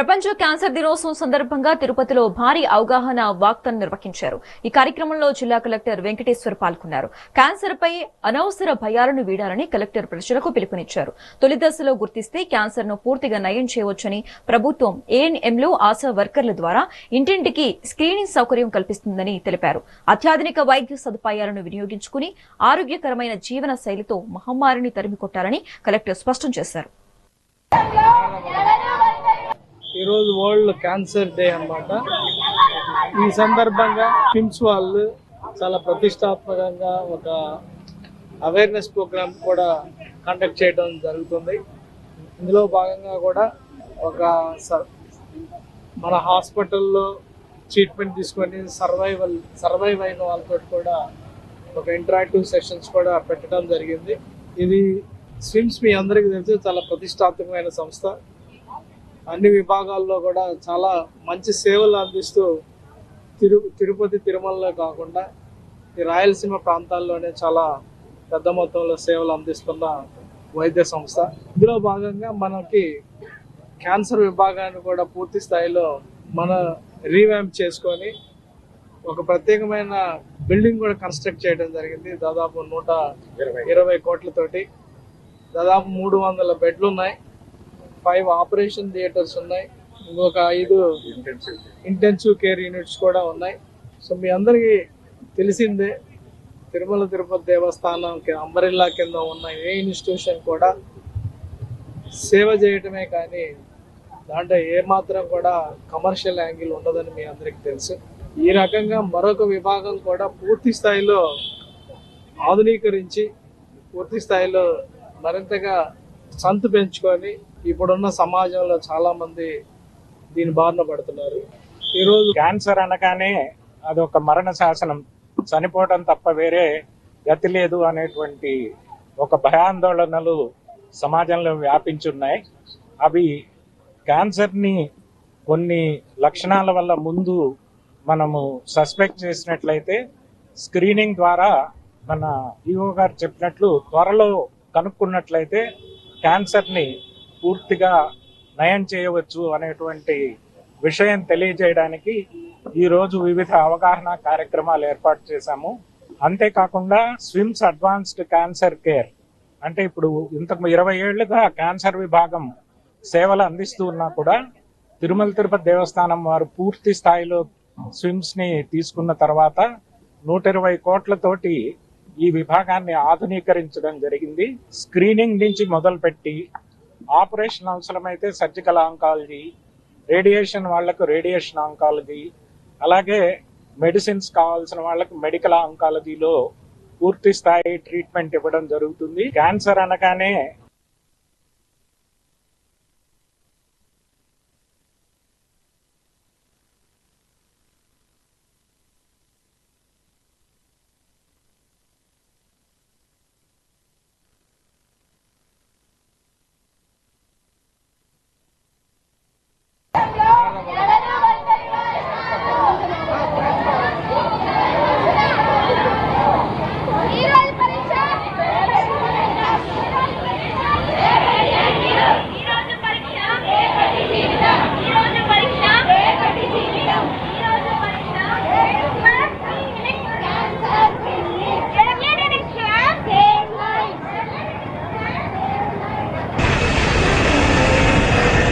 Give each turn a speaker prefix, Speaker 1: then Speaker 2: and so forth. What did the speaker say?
Speaker 1: ప్రపంచ క్యాన్సర్ దినోత్సవం సందర్భంగా తిరుపతిలో భారీ అవగాహన వాక్తం నిర్వహించారు. ఈ కార్యక్రమంలో జిల్లా కలెక్టర్ వెంకటేశ్వర్ పాల్గొన్నారు. క్యాన్సర్ పై అనవసర భయాలను వీడాలని కలెక్టర్ ప్రజలకు పిలుపునిచ్చారు. తొలి దశలో గుర్తిస్తే క్యాన్సర్ను పూర్తిగా నయం చేయవచ్చని ప్రభుత్వం ఏఎన్ఎంలు ఆశా వర్కర్ల ద్వారా ఇంటింటికి స్క్రీనింగ్ సౌకర్యం కల్పిస్తుందని తెలిపారు. అత్యాధునిక వైద్య సదుపాయాలను వినియోగించుకుని ఆరోగ్యకరమైన జీవన శైలితో మహమ్మారిని తరిమికొట్టాలని కలెక్టర్ స్పష్టం చేశారు.
Speaker 2: ఈరోజు వరల్డ్ క్యాన్సర్ డే అనమాట ఈ సందర్భంగా కిమ్స్ వాళ్ళు చాలా ప్రతిష్టాత్మకంగా ఒక అవేర్నెస్ ప్రోగ్రామ్ కూడా కండక్ట్ చేయడం జరుగుతుంది. ఇందులో భాగంగా కూడా ఒక స- మన హాస్పిటల్లో ట్రీట్మెంట్ తీసుకొని సర్వైవల్ సర్వైవ్ అయిన వాళ్ళతో కూడా ఒక ఇంటరాక్టివ్ సెషన్స్ కూడా పెట్టడం జరిగింది. ఇది స్విమ్స్ మీ అందరికీ తెలిసి చాలా ప్రతిష్టాత్మకమైన సంస్థ. అన్ని విభాగాల్లో కూడా చాలా మంచి సేవలు అందిస్తూ తిరు తిరుపతి తిరుమలలో కాకుండా ఈ రాయలసీమ ప్రాంతాల్లోనే చాలా పెద్ద మొత్తంలో సేవలు అందిస్తున్న వైద్య సంస్థ. ఇందులో భాగంగా మనకి క్యాన్సర్ విభాగాన్ని కూడా పూర్తి స్థాయిలో మన రీవ్యాంప్ చేసుకొని ఒక ప్రత్యేకమైన బిల్డింగ్ కూడా కన్స్ట్రక్ట్ చేయడం జరిగింది. దాదాపు నూట ఇరవై కోట్లతోటి. దాదాపు మూడు వందల బెడ్లు ఉన్నాయి ఫైవ్ ఆపరేషన్ థియేటర్స్ ఉన్నాయి. ఇంకొక ఐదు ఇంటెన్సివ్ కేర్ యూనిట్స్ కూడా ఉన్నాయి. సో మీ అందరికీ తెలిసిందే తిరుమల తిరుపతి దేవస్థానం అంబరిల్లా కింద ఉన్న ఏ ఇన్స్టిట్యూషన్ కూడా సేవ చేయటమే కానీ దాంట్లో ఏమాత్రం కూడా కమర్షియల్ యాంగిల్ ఉండదని మీ అందరికీ తెలుసు. ఈ రకంగా మరొక విభాగం కూడా పూర్తి స్థాయిలో ఆధునీకరించి పూర్తి స్థాయిలో మరింతగా సంతు పెంచుకొని ఇప్పుడున్న సమాజంలో చాలా మంది దీని బారిన పడుతున్నారు. ఈరోజు
Speaker 3: క్యాన్సర్ అనగానే అది ఒక మరణ శాసనం. చనిపోవడం తప్ప వేరే గతి లేదు అనేటువంటి ఒక భయాందోళనలు సమాజంలో వ్యాపించున్నాయి. అవి క్యాన్సర్ని కొన్ని లక్షణాల వల్ల ముందు మనము సస్పెక్ట్ చేసినట్లయితే స్క్రీనింగ్ ద్వారా మన ఈఓ గారు చెప్పినట్లు త్వరలో కనుక్కున్నట్లయితే క్యాన్సర్ని పూర్తిగా నయం చేయవచ్చు అనేటువంటి విషయం తెలియజేయడానికి ఈరోజు వివిధ అవగాహన కార్యక్రమాలు ఏర్పాటు చేశాము. అంతేకాకుండా స్విమ్స్ అడ్వాన్స్డ్ క్యాన్సర్ కేర్ అంటే ఇప్పుడు ఇంతకు ఇరవై ఏళ్ళుగా క్యాన్సర్ విభాగం సేవలు అందిస్తూ ఉన్నా కూడా తిరుమల తిరుపతి దేవస్థానం వారు పూర్తి స్థాయిలో స్విమ్స్ని తీసుకున్న తర్వాత నూట ఇరవై కోట్లతోటి ఈ విభాగాన్ని ఆధునీకరించడం జరిగింది. స్క్రీనింగ్ నుంచి మొదలుపెట్టి ఆపరేషన్ అవసరమైతే సర్జికల్ ఆంకాలజీ రేడియేషన్ వాళ్ళకు రేడియేషన్ ఆంకాలజీ అలాగే మెడిసిన్స్ కావాల్సిన వాళ్ళకి మెడికల్ ఆంకాలజీలో పూర్తి స్థాయి ట్రీట్మెంట్ ఇవ్వడం జరుగుతుంది. క్యాన్సర్ అనగానే